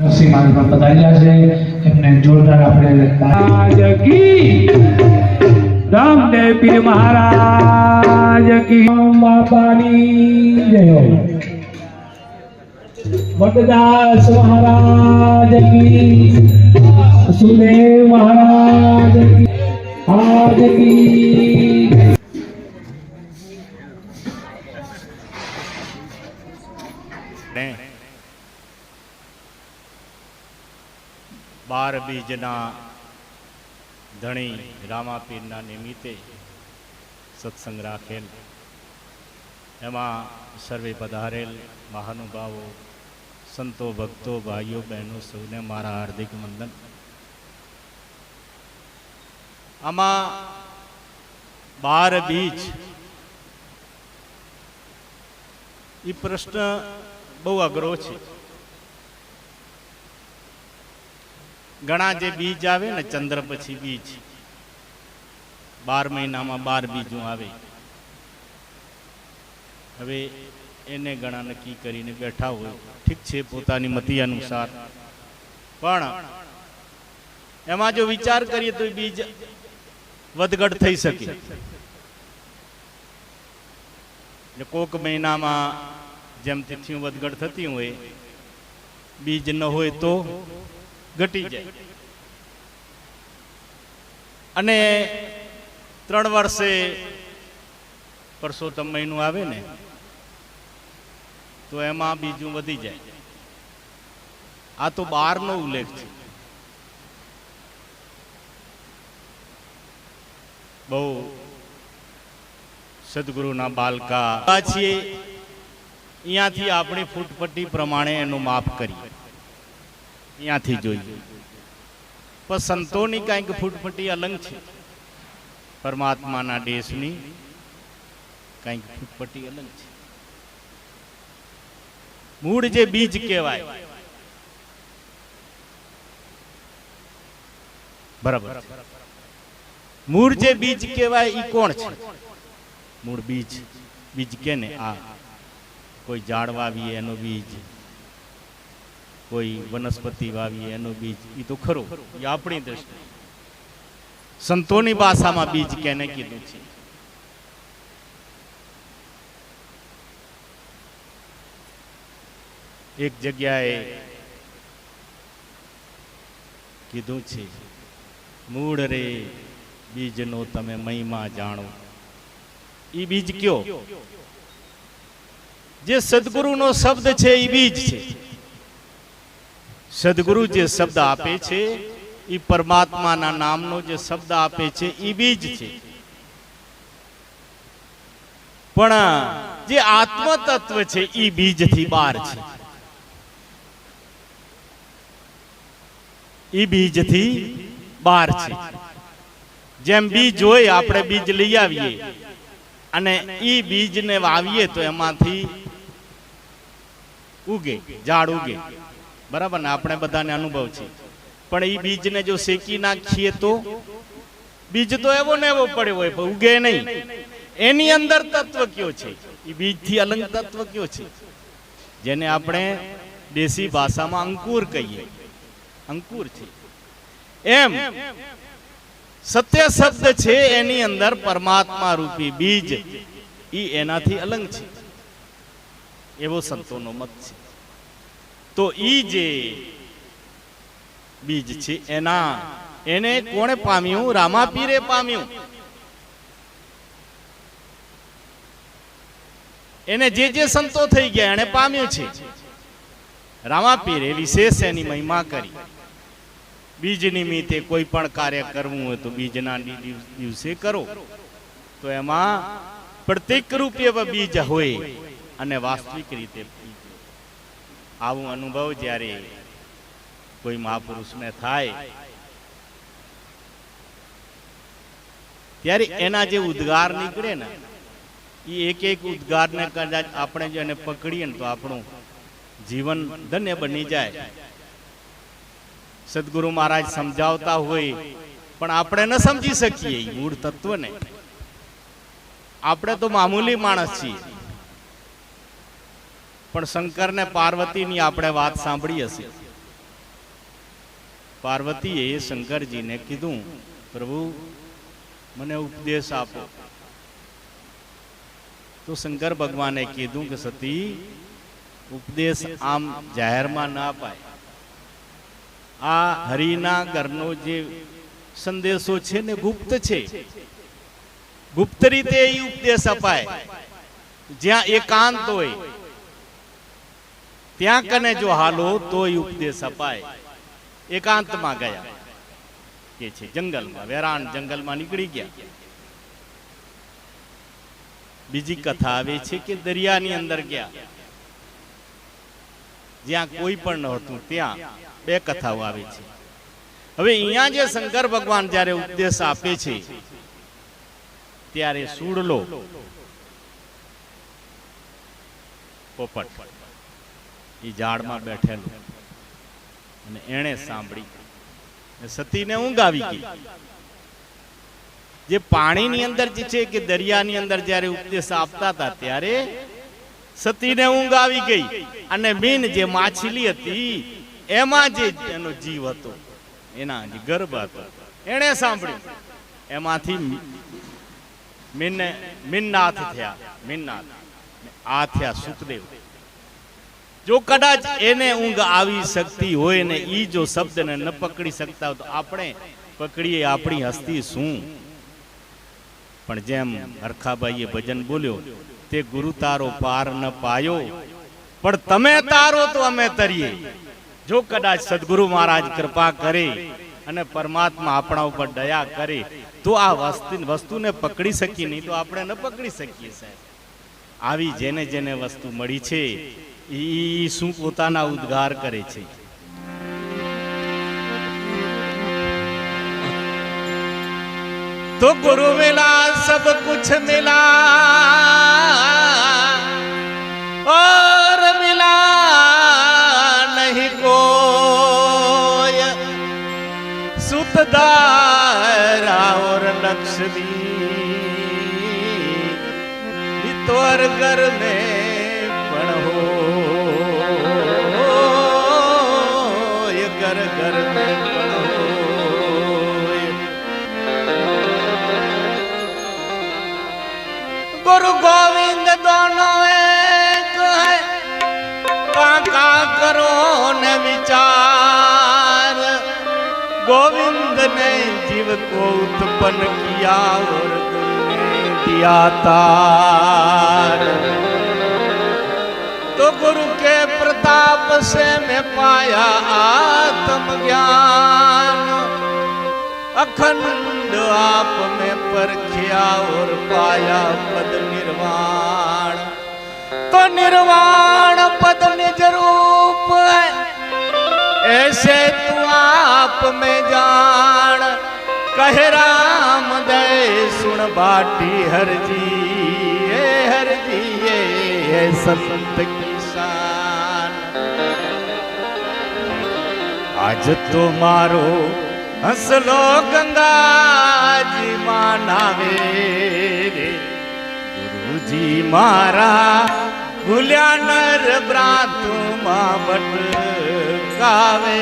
નરસિંહ મહારાજ પણ પધારેલા છે. એમને જોરદાર આપણે મહારાજ કી રામદેવ પીર મહારાજ કી. ઓમ બાપાની જય હો. વડદાસ મહારાજ કી. સુદેવ મહારાજ કી. આજ કી. બાર બીજના ધણી રામાપીરના નિમિત્તે સત્સંગ રાખેલ. એમાં સર્વે પધારેલ મહાનુભાવો, સંતો, ભક્તો, ભાઈઓ, બહેનો સૌને મારા હાર્દિક વંદન. આમાં બાર બીજ. એ પ્રશ્ન બહુ અઘરો છે. ઘણા જે બીજ આવે ને ચંદ્ર પછી બીજ. બાર મહિનામાં બાર બીજું આવે. હવે એને ઘણા નક્કી કરીને બેઠા હોય. ઠીક છે, પોતાની મતિ અનુસાર. પણ એમાં જો વિચાર કરીએ તો બીજ વધઘટ થઈ શકે. કોક મહિનામાં જેમ તિથિયું વધઘટ થતી હોય, બીજ ન હોય તો ઘટી જાય. અને ત્રણ વર્ષે પરસોત્તમ મહિનું આવે ને, તો એમાં બીજું વધી જાય. આ તો બારનો ઉલ્લેખ છે. બહુ સદગુરુના બાલકા. છીએ અહીંયાથી આપણી ફૂટપટ્ટી પ્રમાણે એનું માપ કરીએ અહીંયાથી જોઈએ. પણ સંતોની કાંઈક ફૂટફટી અલગ છે. પરમાત્માના દેશની કાંઈક ફૂટફટી અલગ છે. મૂળ જે બીજ કહેવાય. બરાબર મૂળ જે બીજ કહેવાય એ કોણ છે? મૂળ બીજ. બીજ કે ને આ. કોઈ ઝાડ વાવીએ એનો બીજ. કોઈ વનસ્પતિ વાવીએ, એનો બીજ એ તો ખરો. એ આપણી દ્રષ્ટિ. સંતોની ભાષામાં બીજ કેને કીધું છે? એક જગ્યાએ કીધું છે, મૂળ રે, બીજનો તમે મહિમા જાણો. એ બીજ કયો? જે સદગુરુનો શબ્દ છે એ બીજ છે. સદગુરુ જે શબ્દ આપે છે એ પરમાત્માના નામનો જે શબ્દ આપે છે એ બીજ છે. પણ જે આત્મ તત્વ છે એ બીજથી બહાર છે. એ બીજથી બહાર છે. જેમ બીજ હોય, આપણે બીજ લઈ આવીએ. અને એ બીજને વાવીએ તો એમાંથી ઉગે, ઝાડ ઉગે. બરાબર ને? આપણે બધાને અનુભવ છે. પણ એ બીજને જો શેકી નાખીએ તો? બીજ તો એવો ને એવો પડ્યો હોય ઉગે નહીં. એની અંદર તત્વ કયો છે? એ બીજથી અલંગ તત્વ કયો છે? જેને આપણે દેશી ભાષામાં અંકુર કહીએ. અંકુર છે. એમ, સત્ય શબ્દ છે એની અંદર પરમાત્મા રૂપી બીજ. ઈ એનાથી અલગ છે. એવો સંતોનો મત છે. તો ઈ જે બીજ છે એના. એને કોણે પામ્યું? રામાપીરે પામ્યું. એને જે જે સંતો થઈ ગયા એને પામ્યું છે. રામાપીરે વિશેષ એની મહિમા કરી. બીજ નિમિત્તે કોઈ પણ કાર્ય કરવું હોય તો બીજના દિવસે કરો. તો એમાં પ્રત્યેક રૂપે બીજ હોય અને વાસ્તવિક રીતે. આવું અનુભવ જ્યારે કોઈ મહાપુરુષને થાય, ત્યારે એના જે ઉદ્ગાર નીકળે ને, એ એક એક ઉદ્ગારને કદાચ આપણે જો એને પકડીએ ને તો આપણું જીવન ધન્ય બની જાય. સદગુરુ મહારાજ સમજાવતા હોય, પણ આપણે ન સમજી શકીએ મૂળ તત્વને. આપણે તો મામૂલી માણસ છીએ. પણ શંકર ને પાર્વતીની આપણે વાત સાંભળી હશે. પાર્વતીએ શંકરજીને કીધું, પ્રભુ, મને ઉપદેશ આપો. તો શંકર ભગવાને કીધું કે, સતી, ઉપદેશ આમ જાહેરમાં ના પાય. આ હરિના ઘરનો જે સંદેશો છે ને ગુપ્ત છે, ગુપ્ત રીતે એ ઉપદેશ અપાય. જ્યાં એકાંત હોય ત્યાં કને જો હાલો તોય ઉપદેશ અપાય એકાંતમાં ગયા. કે છે જંગલમાં વેરાણ જંગલમાં નીકળી ગયા. બીજી કથા આવે છે કે દરિયાની અંદર ગયા. જ્યાં કોઈ પણ નહોતું ત્યાં બે કથાઓ આવે છે. હવે અહીંયા જે શંકર ભગવાન જ્યારે ઉપદેશ આપે છે ત્યારે સુડલો પોપટ. એ ઝાડમાં બેઠેલું. અને એણે સાંભળી સતીને ઊંઘ આવી ગઈ. જે પાણીની અંદર જે છે કે દરિયાની અંદર જ્યારે ઉપદેશ આપતા હતા ત્યારે સતીને ઊંઘ આવી ગઈ. અને મીન જે માછલી હતી, એમાં જે એનો જીવ હતો, એના જે ગર્ભ હતો, એણે સાંભળ્યું. એમાંથી મીન મીનનાથ થયા મીનનાથ આ થયા સુખદેવ. જો કદાચ એને ઊંઘ આવી શકતી હોય ને ઈ જો શબ્દને ન પકડી શકતા તો આપણે પકડીએ આપણી હસ્તી શું? પણ જેમ હરખાભાઈએ ભજન બોલ્યો, તે ગુરુ તારો પાર ન પાયો. પણ તમે તારો તો અમે તરીએ. જો કદાચ સદગુરુ મહારાજ કૃપા કરે અને પરમાત્મા આપણા ઉપર દયા કરે, તો આ વસ્તુ, વસ્તુને પકડી શકીએ નહીં તો આપણે ન પકડી શકીએ સાહેબ. આવી જેને જેને વસ્તુ મળી છે એ શું પોતાના ઉદ્ગાર કરે છે. તો ગુરુ મિલા સબ કુછ મિલા. ઓર મિલા નહીં કોય સુતદારા ઓર લક્ષ્મી. તોર ઘર મેં गुरु गोविंद दोनों एक है। काका करो न विचार। गोविंद ने जीव को उत्पन्न किया और दिया तार। तो गुरु के प्रताप से मैं पाया आत्म ज्ञान अखंड आप में परखिया और पाया पद निर्वाण तो निर्वाण पद निज रूप है ऐसे तू आप में जान कहे राम दय सुन बाटी हर जी ए हर जी ये है संत किसान આજ તો મારો હસલો ગંગાજી માનાવે રે ગુરુજી મારા ભૂલ્યા નર બ્રાતુમાં બટકાવે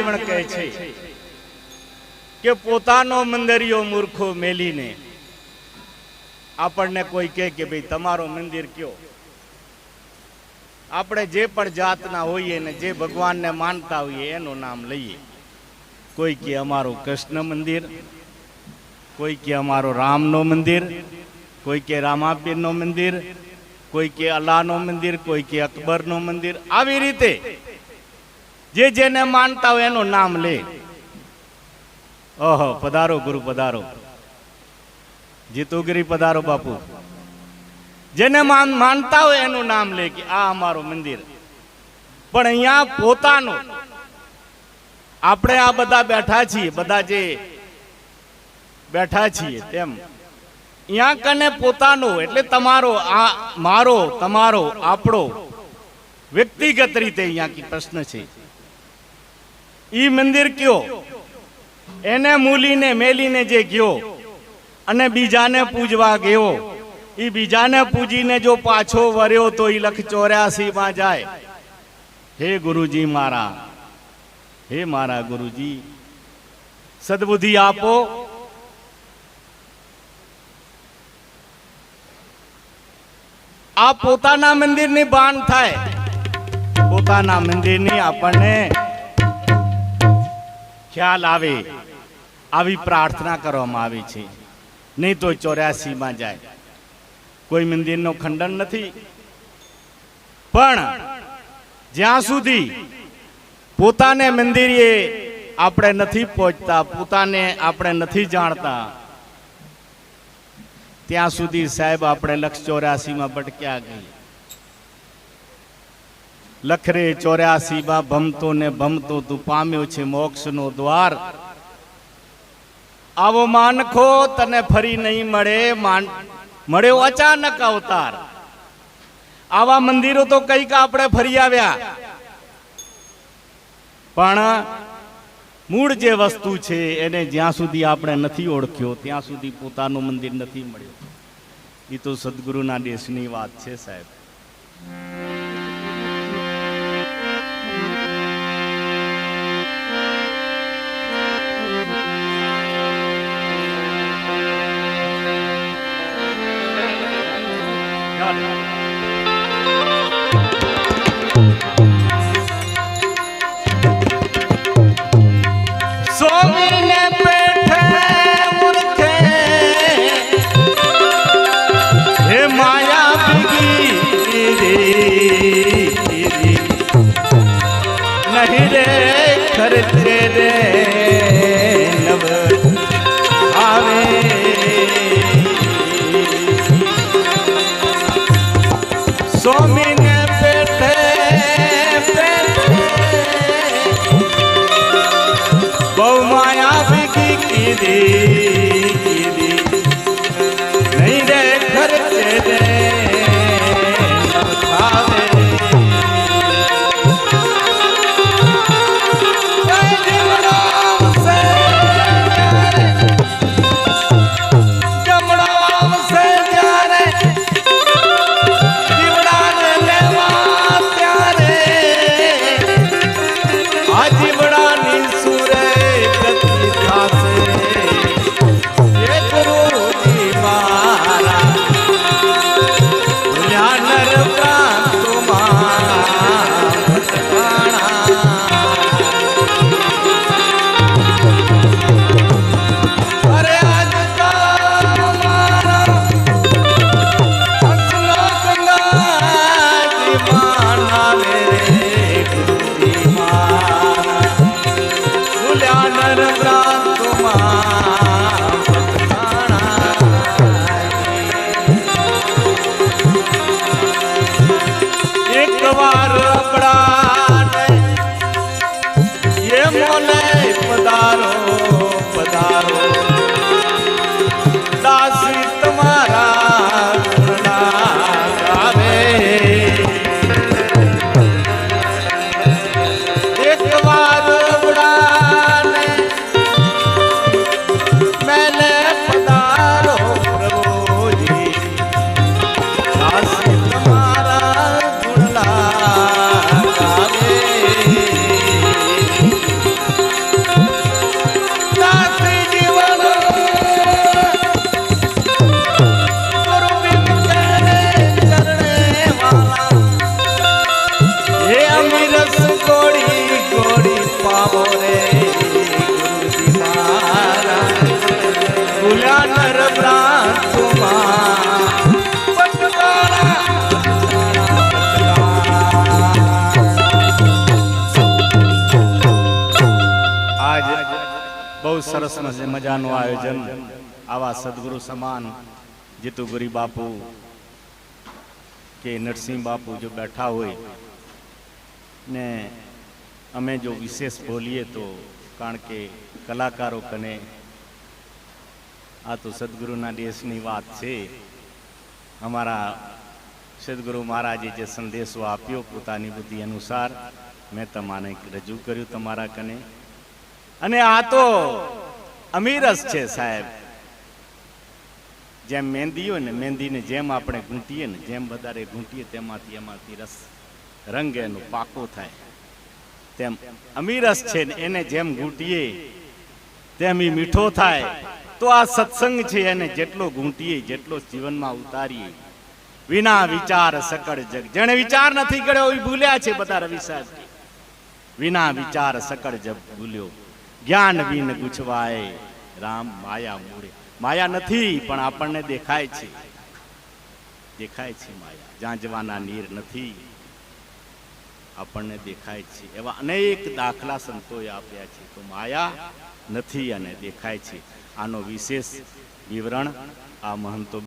જીવન કહે છે કે પોતાનો મંદિરિયો મૂર્ખો મેલીને આપણને કોઈ કહે કે ભાઈ તમારો મંદિર કયો? આપણે જે પણ જાતના હોઈએ ને જે ભગવાનને માનતા હોઈએ એનું નામ લઈએ. કોઈ કે અમારું કૃષ્ણ મંદિર, કોઈ કે અમારું રામનું મંદિર, કોઈ કે રામાપીરનો મંદિર, કોઈ કે અલ્લાહનું મંદિર, કોઈ કે અકબરનું મંદિર. આવી રીતે જે જેને માનતા હોય એનું નામ લે. ઓહો, પધારો ગુરુ, પધારો. જીતુગીરી પધારો બાપુ. જેને માન, માનતા હોય એનું નામ લે કે આ અમારું મંદિર. પણ અહીંયા પોતાનું. આપણે આ બધા બેઠા છીએ, બધા જે બેઠા છીએ તેમ. અહીંયા કને પોતાનો, એટલે તમારો આ, મારો, તમારો, આપણો વ્યક્તિગત રીતે અહીંયા પ્રશ્ન છે. ઈ મંદિર કયો? એને મૂલીને મેલીને જે ગયો અને બીજાને પૂજવા ગયો. ઈ બીજાને પૂજીને જો પાછો વર્યો તો ઈ લખ ચોર્યાસી માં જાય. હે ગુરુજી મારા, હે મારા ગુરુજી, સદબુદ્ધિ આપો. આ પોતાના મંદિરની બાણ થાય. પોતાના મંદિરની આપણને ખ્યાલ આવે, આવી પ્રાર્થના કરવામાં આવી છે. નહીં તો ચોર્યાસીમાં જાય. કોઈ મંદિરનો ખંડન નથી. પણ જ્યાં સુધી પોતાને મંદિરે આપણે નથી પહોંચતા, પોતાને આપણે નથી જાણતા, ત્યાં સુધી સાહેબ આપણે લક્ષ ચોર્યાસીમાં ભટક્યા ગઈ. લખરે ચોર્યાસી માં ભમતો ને ભમતો તું પામ્યો છે મોક્ષનો દ્વાર. આવો માનખો તને ફરી નહીં મળે મળ્યો અચાનક અવતાર. આવા મંદિરો તો કંઈક આપણે ફરી આવ્યા. પણ મૂળ જે વસ્તુ છે એને જ્યાં સુધી આપણે નથી ઓળખ્યો, ત્યાં સુધી પોતાનું મંદિર નથી મળ્યું. એ તો સદગુરુના દેશની વાત છે સાહેબ. નહીં રે ખર્ચે રે નવ આવે. સ્વામીને પેઠે પેઠે બહુ માયા ભીગી કીધી. અમે રસ ગોળી ગોળી પાવો રે ગુલા નર બ્રાતુમા આજ બહુ સરસ મજાનું આયોજન આવા સદગુરુ સમાન જીતુગુરી બાપુ કે નરસિંહ બાપુ જો બેઠા હોય ને અમે જો વિશેષ બોલીએ તો કારણ કે કલાકારો કને આ તો સદગુરુના દેશની વાત છે. અમારા સદગુરુ મહારાજે જે સંદેશો આપ્યો પોતાની બુદ્ધિ અનુસાર, મેં તમાને રજૂ કર્યું તમારા કને. અને આ તો અમીરસ છે સાહેબ. જેમ મહેંદી હોય ને મહેંદીને જેમ આપણે ઘૂંટીએ ને, જેમ વધારે ઘૂંટીએ તેમાંથી એમાંથી રસ રંગ એનો પાકો થાય. તેમ અમીરસ છે ને એને જેમ ઘૂંટીએ, તેમ એ મીઠો થાય. તો આ સત્સંગ છે એને જેટલો ઘૂંટીએ, જેટલો જીવનમાં ઉતારીએ. વિના વિચાર સકળ જગ. જેણે વિચાર નથી કર્યો એ ભૂલ્યા છે બધા રવિ સાહેબ. વિના વિચાર સકળ જગ ભૂલ્યો. જ્ઞાન વિન ગુછવાય, રામ માયા મૂળે. માયા નથી, પણ આપણને દેખાય છે. દેખાય છે માયા. જાંજવાના નીર નથી. આપણને દેખાય છે. એવા અનેક દાખલા સંતોએ આપ્યા છે. તો માયા નથી અને દેખાય છે. આનો વિશેષ વિવરણ આ મહંતો